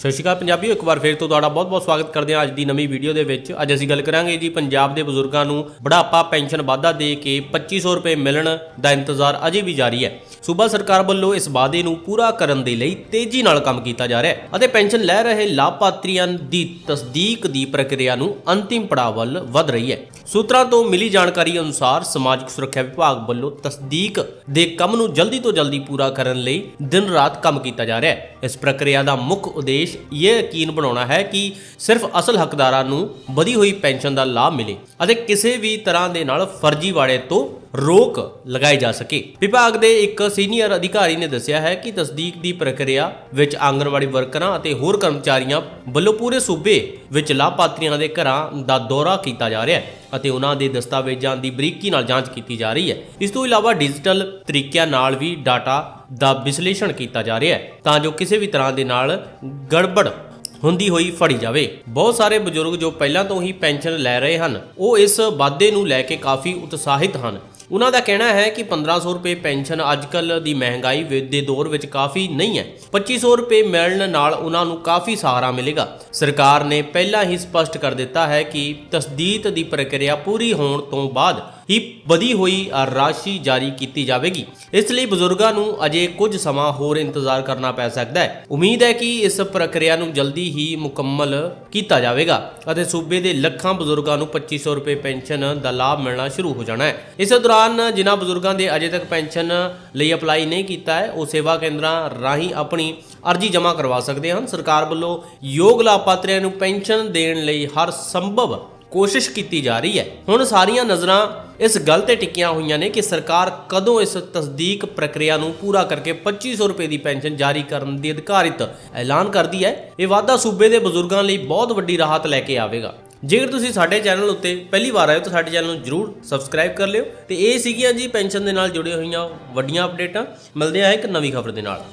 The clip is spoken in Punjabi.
ਸਤਿ ਸ਼੍ਰੀ ਅਕਾਲ ਪੰਜਾਬੀਓ, ਇੱਕ ਵਾਰ ਫੇਰ ਤੋਂ ਤੁਹਾਡਾ ਬਹੁਤ-ਬਹੁਤ ਸਵਾਗਤ ਕਰਦੇ ਹਾਂ ਅੱਜ ਦੀ ਨਵੀਂ ਵੀਡੀਓ ਦੇ ਵਿੱਚ। ਅੱਜ ਅਸੀਂ ਗੱਲ ਕਰਾਂਗੇ ਜੀ ਪੰਜਾਬ ਦੇ ਬਜ਼ੁਰਗਾਂ ਨੂੰ ਬੁਢਾਪਾ ਪੈਨਸ਼ਨ ਵਾਧਾ ਦੇ ਕੇ 2500 ਰੁਪਏ ਮਿਲਣ ਦਾ ਇੰਤਜ਼ਾਰ ਅਜੇ ਵੀ ਜਾਰੀ ਹੈ। ਸੂਬਾ ਸਰਕਾਰ ਵੱਲੋਂ ਇਸ ਵਾਅਦੇ ਨੂੰ ਪੂਰਾ ਕਰਨ ਦੇ ਲਈ ਤੇਜ਼ੀ ਨਾਲ ਕੰਮ ਕੀਤਾ ਜਾ ਰਿਹਾ ਹੈ ਅਤੇ ਪੈਨਸ਼ਨ ਲੈ ਰਹੇ ਲਾਭਪਾਤਰੀਆਂ ਦੀ ਤਸਦੀਕ ਦੀ ਪ੍ਰਕਿਰਿਆ ਨੂੰ ਅੰਤਿਮ ਪੜਾਅ ਵੱਲ ਵਧ ਰਹੀ ਹੈ। ਸੂਤਰਾਂ ਤੋਂ ਮਿਲੀ ਜਾਣਕਾਰੀ ਅਨੁਸਾਰ ਸਮਾਜਿਕ ਸੁਰੱਖਿਆ ਵਿਭਾਗ ਵੱਲੋਂ ਤਸਦੀਕ ਦੇ ਕੰਮ ਨੂੰ ਜਲਦੀ ਤੋਂ ਜਲਦੀ ਪੂਰਾ ਕਰਨ ਲਈ ਦਿਨ ਰਾਤ ਕੰਮ ਕੀਤਾ ਜਾ ਰਿਹਾ ਹੈ। ਇਸ ਪ੍ਰਕਿਰਿਆ ਦਾ ਮੁੱਖ ਉਦੇਸ਼ ਇਹ ਯਕੀਨ ਬਣਾਉਣਾ ਹੈ ਕਿ ਸਿਰਫ ਅਸਲ ਹੱਕਦਾਰਾਂ ਨੂੰ ਵਧੀ ਹੋਈ ਪੈਨਸ਼ਨ ਦਾ ਲਾਭ ਮਿਲੇ ਅਤੇ ਕਿਸੇ ਵੀ ਤਰ੍ਹਾਂ ਦੇ ਨਾਲ ਫਰਜ਼ੀਵਾੜੇ ਤੋਂ ਰੋਕ ਲਗਾਈ ਜਾ ਸਕੇ। ਵਿਭਾਗ ਦੇ ਇੱਕ ਸੀਨੀਅਰ ਅਧਿਕਾਰੀ ਨੇ ਦੱਸਿਆ ਹੈ ਕਿ ਤਸਦੀਕ ਦੀ ਪ੍ਰਕਿਰਿਆ ਵਿੱਚ ਆਂਗਣਵਾੜੀ ਵਰਕਰਾਂ ਅਤੇ ਹੋਰ ਕਰਮਚਾਰੀਆਂ ਵੱਲੋਂ ਪੂਰੇ ਸੂਬੇ ਵਿੱਚ ਲਾਭਪਾਤਰੀਆਂ ਦੇ ਘਰਾਂ ਦਾ ਦੌਰਾ ਕੀਤਾ ਜਾ ਰਿਹਾ ਹੈ ਅਤੇ ਉਹਨਾਂ ਦੇ ਦਸਤਾਵੇਜ਼ਾਂ ਦੀ ਬਰੀਕੀ ਨਾਲ ਜਾਂਚ ਕੀਤੀ ਜਾ ਰਹੀ ਹੈ। ਇਸ ਤੋਂ ਇਲਾਵਾ ਡਿਜੀਟਲ ਤਰੀਕਿਆਂ ਨਾਲ ਵੀ ਡਾਟਾ ਦਾ ਵਿਸ਼ਲੇਸ਼ਣ ਕੀਤਾ ਜਾ ਰਿਹਾ ਹੈ ਤਾਂ ਜੋ ਕਿਸੇ ਵੀ ਤਰ੍ਹਾਂ ਦੇ ਨਾਲ ਗੜਬੜ ਹੁੰਦੀ ਹੋਈ ਫੜੀ ਜਾਵੇ। ਬਹੁਤ ਸਾਰੇ ਬਜ਼ੁਰਗ ਜੋ ਪਹਿਲਾਂ ਤੋਂ ਹੀ ਪੈਨਸ਼ਨ ਲੈ ਰਹੇ ਹਨ, ਉਹ ਇਸ ਵਾਅਦੇ ਨੂੰ ਲੈ ਕੇ ਕਾਫੀ ਉਤਸ਼ਾਹਿਤ ਹਨ। ਉਹਨਾਂ ਦਾ ਕਹਿਣਾ ਹੈ ਕਿ 1500 ਰੁਪਏ ਪੈਨਸ਼ਨ ਅੱਜਕੱਲ ਦੀ ਮਹਿੰਗਾਈ ਵਿ- ਦੇ ਦੌਰ ਵਿੱਚ ਕਾਫੀ ਨਹੀਂ ਹੈ। 2500 ਰੁਪਏ ਮਿਲਣ ਨਾਲ ਉਹਨਾਂ ਨੂੰ ਕਾਫੀ ਸਹਾਰਾ ਮਿਲੇਗਾ। ਸਰਕਾਰ ਨੇ ਪਹਿਲਾਂ ਹੀ ਸਪਸ਼ਟ ਕਰ ਦਿੱਤਾ ਹੈ ਕਿ ਤਸਦੀਕ ਦੀ ਪ੍ਰਕਿਰਿਆ ਪੂਰੀ ਹੋਣ ਤੋਂ ਬਾਅਦ ਹੀ ਵਧੀ ਹੋਈ ਰਾਸ਼ੀ ਜਾਰੀ ਕੀਤੀ ਜਾਵੇਗੀ। ਇਸ ਲਈ ਬਜ਼ੁਰਗਾਂ ਨੂੰ ਅਜੇ ਕੁਝ ਸਮਾਂ ਹੋਰ ਇੰਤਜ਼ਾਰ ਕਰਨਾ ਪੈ ਸਕਦਾ ਹੈ। ਉਮੀਦ ਹੈ ਕਿ ਇਸ ਪ੍ਰਕਿਰਿਆ ਨੂੰ ਜਲਦੀ ਹੀ ਮੁਕੰਮਲ ਕੀਤਾ ਜਾਵੇਗਾ ਅਤੇ ਸੂਬੇ ਦੇ ਲੱਖਾਂ ਬਜ਼ੁਰਗਾਂ ਨੂੰ 2500 ਰੁਪਏ ਪੈਨਸ਼ਨ ਦਾ ਲਾਭ ਮਿਲਣਾ ਸ਼ੁਰੂ ਹੋ ਜਾਣਾ ਹੈ। ਇਸ ਦੌਰਾਨ ਜਿਨ੍ਹਾਂ ਬਜ਼ੁਰਗਾਂ ਦੇ ਅਜੇ ਤੱਕ ਪੈਨਸ਼ਨ ਲਈ ਅਪਲਾਈ ਨਹੀਂ ਕੀਤਾ ਹੈ, ਉਹ ਸੇਵਾ ਕੇਂਦਰਾਂ ਰਾਹੀਂ ਆਪਣੀ ਅਰਜ਼ੀ ਜਮ੍ਹਾਂ ਕਰਵਾ ਸਕਦੇ ਹਨ। ਸਰਕਾਰ ਵੱਲੋਂ ਯੋਗ ਲਾਭਪਾਤਰੀਆਂ ਨੂੰ ਪੈਨਸ਼ਨ ਦੇਣ ਲਈ ਹਰ ਸੰਭਵ ਕੋਸ਼ਿਸ਼ ਕੀਤੀ ਜਾ ਰਹੀ ਹੈ। ਹੁਣ ਸਾਰੀਆਂ ਨਜ਼ਰਾਂ ਇਸ ਗੱਲ ਤੇ ਟਿਕੀਆਂ ਹੋਈਆਂ ਨੇ ਕਿ ਸਰਕਾਰ ਕਦੋਂ ਇਸ ਤਸਦੀਕ ਪ੍ਰਕਿਰਿਆ ਨੂੰ ਪੂਰਾ ਕਰਕੇ 2500 ਰੁਪਏ ਦੀ ਪੈਨਸ਼ਨ ਜਾਰੀ ਕਰਨ ਦੀ ਅਧਿਕਾਰਿਤ ਐਲਾਨ ਕਰਦੀ ਹੈ। ਇਹ ਵਾਅਦਾ ਸੂਬੇ ਦੇ ਬਜ਼ੁਰਗਾਂ ਲਈ ਬਹੁਤ ਵੱਡੀ ਰਾਹਤ ਲੈ ਕੇ ਆਵੇਗਾ। ਜੇਕਰ ਤੁਸੀਂ ਸਾਡੇ ਚੈਨਲ ਉੱਤੇ ਪਹਿਲੀ ਵਾਰ ਆਏ ਹੋ ਤਾਂ ਸਾਡੇ ਚੈਨਲ ਨੂੰ ਜਰੂਰ ਸਬਸਕ੍ਰਾਈਬ ਕਰ ਲਿਓ। ਤੇ ਇਹ ਸੀਗੀਆਂ ਜੀ ਪੈਨਸ਼ਨ ਦੇ ਨਾਲ ਜੁੜੀਆਂ ਹੋਈਆਂ ਵੱਡੀਆਂ ਅਪਡੇਟਾਂ। ਮਿਲਦੇ ਆ ਇੱਕ ਨਵੀਂ ਖਬਰ ਦੇ ਨਾਲ।